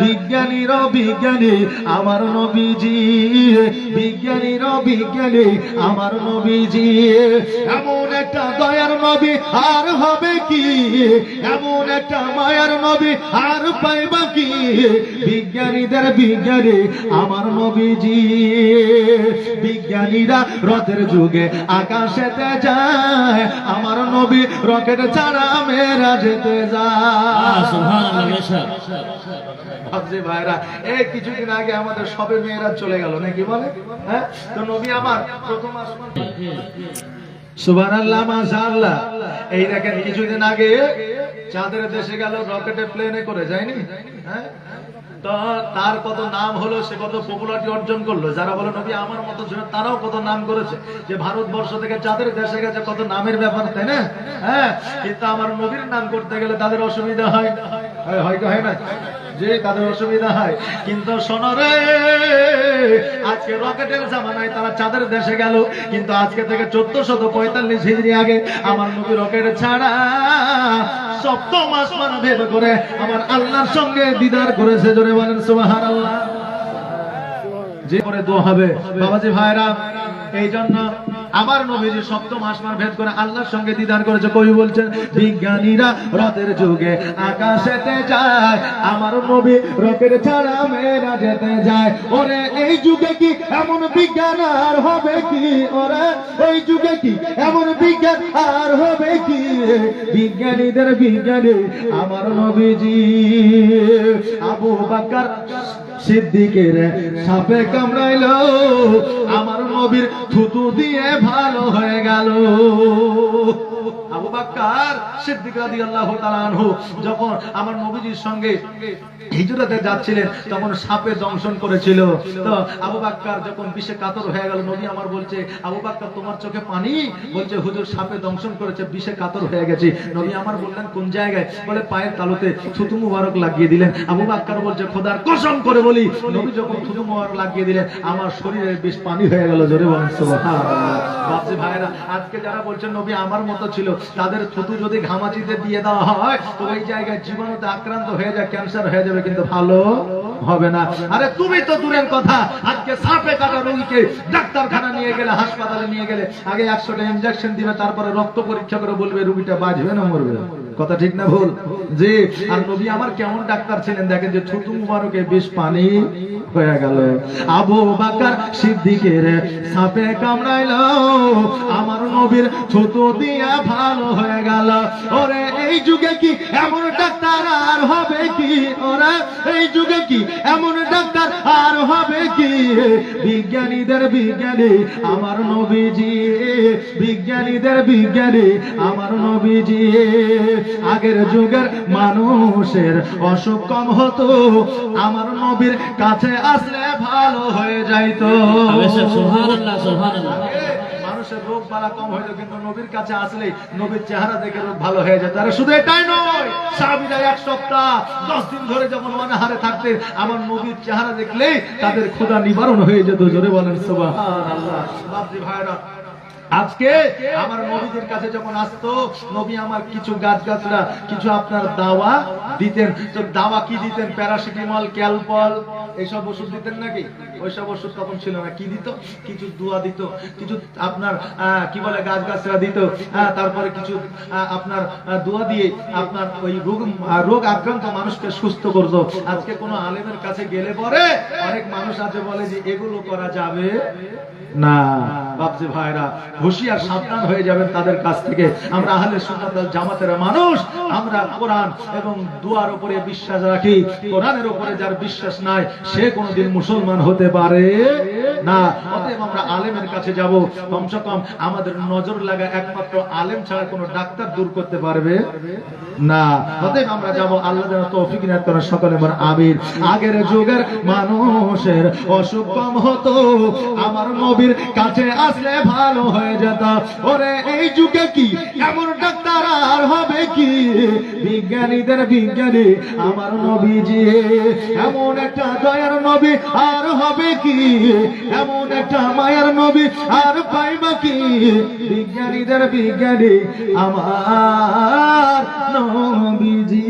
বিজ্ঞানীর বিজ্ঞানী, আমার নবীজি। বিজ্ঞানীর বিজ্ঞানী, আমার নবীজি। এমন একটা দয়ার নবী আর হবে কি? এমন একটা মায়ার নবী আর পাইবা কি? বিজ্ঞানীদের বিজ্ঞানী, আমার নবীজি। বিজ্ঞানীরা রথের যুগে আকাশেতে যায়, আমার নবী রকেট ছাড়া মেরা যেতে যায় ভাবছি ভাইরা, এই কিছুদিন আগে আমাদের সবে মেয়েরা চলে গেল, নাকি বলে? হ্যাঁ? তো নবী আমার প্রথম হ্যাঁ? তার কত নাম হলো, সে কত পপুলারিটি অর্জন করল। যারা বলে, নবী আমার মতো তারাও কত নাম করেছে। যে ভারতবর্ষ থেকে চাঁদের দেশে গেছে, কত নামের ব্যাপার, তাই না? হ্যাঁ? কিন্তু আমার নবীর নাম করতে গেলে তাদের অসুবিধা হয়। হয় হয় না? যে তাদের অসুবিধা হয়, কিন্তু শোনো আজকে রকেটের জামানায় তারা চাঁদের দেশে গেল, কিন্তু আজকে থেকে চোদ্দ শত পঁয়তাল্লিশ হিজড়ি আগে আমার নবী রকেট ছাড়া সপ্তম আসমান ভেদ করে আমার আল্লাহর সঙ্গে দিদার করেছে, জোরে বলেন সুবাহার আল্লাহ যে করে দোয়া হবে, বাবাজি ভাইরা, এই জন্য আমার নবীজি সপ্তম আসমান ভেদ করে আল্লাহর সঙ্গে দিদার করেছে। কবি বলছেন, বিজ্ঞানীরা রথের যুগে আকাশেতে যায়, আমার নবী রকেট ছাড়া মেয়েরা যেতে যায়। ওরে, এই যুগে কি এমন বিজ্ঞান আর হবে কি? ওরে, এই যুগে কি এমন বিজ্ঞান আর হবে কি? বিজ্ঞানীদের বিজ্ঞানী আমার নবীজি। আবু বাক্কার সিদ্দিকের সাপে কামড়াইল। আমার নবীর থুতু দিয়ে ভালো হয়ে গেল। আবু বাক্কার সিদ্দিক রাদিয়াল্লাহু তাআলা আনহু যখন আমার নবীজির সঙ্গে হিজরতে যাচ্ছিলেন, তখন সাপে দংশন করেছিল। তো আবু বাক্কার যখন বিষে কাতর হয়ে গেল, নবী আমার বলছে, আবু বাক্কার, তোমার চোখে পানি? বলছে, হুজুর, সাপে দংশন করেছে, বিষে কাতর হয়ে গেছে। নবী আমার বললেন, কোন জায়গায়? বলে, পায়ের তালুতে থুতু মুবারক লাগিয়ে দিলেন। আবু বাক্কার বলছে, খোদার কসম করে বলি। নবী যখন থুতু মুবারক লাগিয়ে দিলেন, আমার শরীরে বিষ পানি হয়ে গেল, জোরে বলেন, সুবহানাল্লাহ। বাপজি ভাইরা আজকে যারা বলছেন নবী আমার মতো ছিল, তাদের থুতু যদি ঘামাচিতে দিয়ে দেওয়া হয়, তো ওই জায়গায় জীবাণুতে আক্রান্ত হয়ে যায় ক্যান্সার হয়ে যাবে, কিন্তু ভালো হবে না। আরে তুমি তো দূরের কথা, আজকে সাপে কাটা রোগীকে ডাক্তারখানা নিয়ে গেলে, হাসপাতালে নিয়ে গেলে, আগে একশোটা ইনজেকশন দিবে, তারপরে রক্ত পরীক্ষা করে বলবে, রুগীটা বাঁচবে না, মরবে কথা ঠিক না ভুল? জি, আর নবী আমার কেমন ডাক্তার ছিলেন দেখেন যে থুতু মুবারকে বিষ পানি হয়ে গেল। আবু বাকার সিদ্দিকের সাপে কামড়াইল। আমার নবীর ছোট দিয়া ভালো হয়ে গেল। ওরে, এই যুগে কি এমন ডাক্তার আর হবে কি? ওরে, এই যুগে কি এমন ডাক্তার আর হবে কি? বিজ্ঞানীদের বিজ্ঞানী আমার নবীজি বিজ্ঞানীদের বিজ্ঞানী আমার নবীজি। আগের যুগের মানুষের অসুখ কম হতো আমার নবীর কাছে আসলে ভালো হয়ে যাইতো। সুবহানাল্লাহ সুবহানাল্লাহ। মানুষের রোগ বালা কম হইতো কিন্তু নবীর কাছে আসলে নবীর চেহারা দেখে রোগ ভালো হয়ে যেত। আর শুধু এটাই নয় সাহাবীরা এক সপ্তাহ দশ দিন ধরে যখন অনাহারে থাকতেন আমার নবীর চেহারা দেখলেই তাদের ক্ষুধা নিবারণ হয়ে যেত জোরে বলেন বাপজি ভাইরা আজকে আমার নবীদের কাছে যখন আসতো, নবী আমার কিছু গাছ গাছরা কিছু আপনার দাওয়া দিতেন। তো দাওয়া কি দিতেন? প্যারাসিটামল, ক্যালপল, এইসব ওষুধ দিতেন নাকি? ওইসব ওষুধ তখন ছিল না। কি দিত? কিছু দোয়া দিত, কিছু আপনার কি বলে গাছ গাছরা দিত তারপরে কিছু আপনার দোয়া দিয়ে আপনার ওই রোগ রোগ আক্রান্ত মানুষকে সুস্থ করতো। আজকে কোনো আলেমের কাছে গেলে পরে অনেক মানুষ আছে বলে যে, এগুলো করা যাবে না। বাপজি ভাইরা, হুঁশিয়ার সাবধান হয়ে যাবেন তাদের কাছ থেকে। আমরা আহলে সুন্নাত ওয়াল জামাতের মানুষ, আমরা কোরআন এবং দুয়ার উপরে বিশ্বাস রাখি। কোরআনের উপরে যার বিশ্বাস নাই, সে কোনোদিন মুসলমান হতে পারে না। অতএব আমরা আলেমের কাছে যাব। কমসে কম আমাদের নজর লাগা একমাত্র আলেম ছাড়া কোনো ডাক্তার দূর করতে পারবে না। অতএব আমরা যাব, আল্লাহ যেন তৌফিক ইনাত করেন সকলে আমির আগের যুগের মানুষের অসুখ কম হতো, আমার নবীর কাছে আসলে ভালো হয়ে যেত। ওরে, এই যুগে কি এমন ডাক্তার আর হবে কি? বিজ্ঞানীদের বিজ্ঞানী আমার নবীজি। এমন একটা দয়ার নবী আর হবে কি? এমন একটা মায়ার নবী আর পাইবা কি? বিজ্ঞানীদের বিজ্ঞানী আমার নবীজি।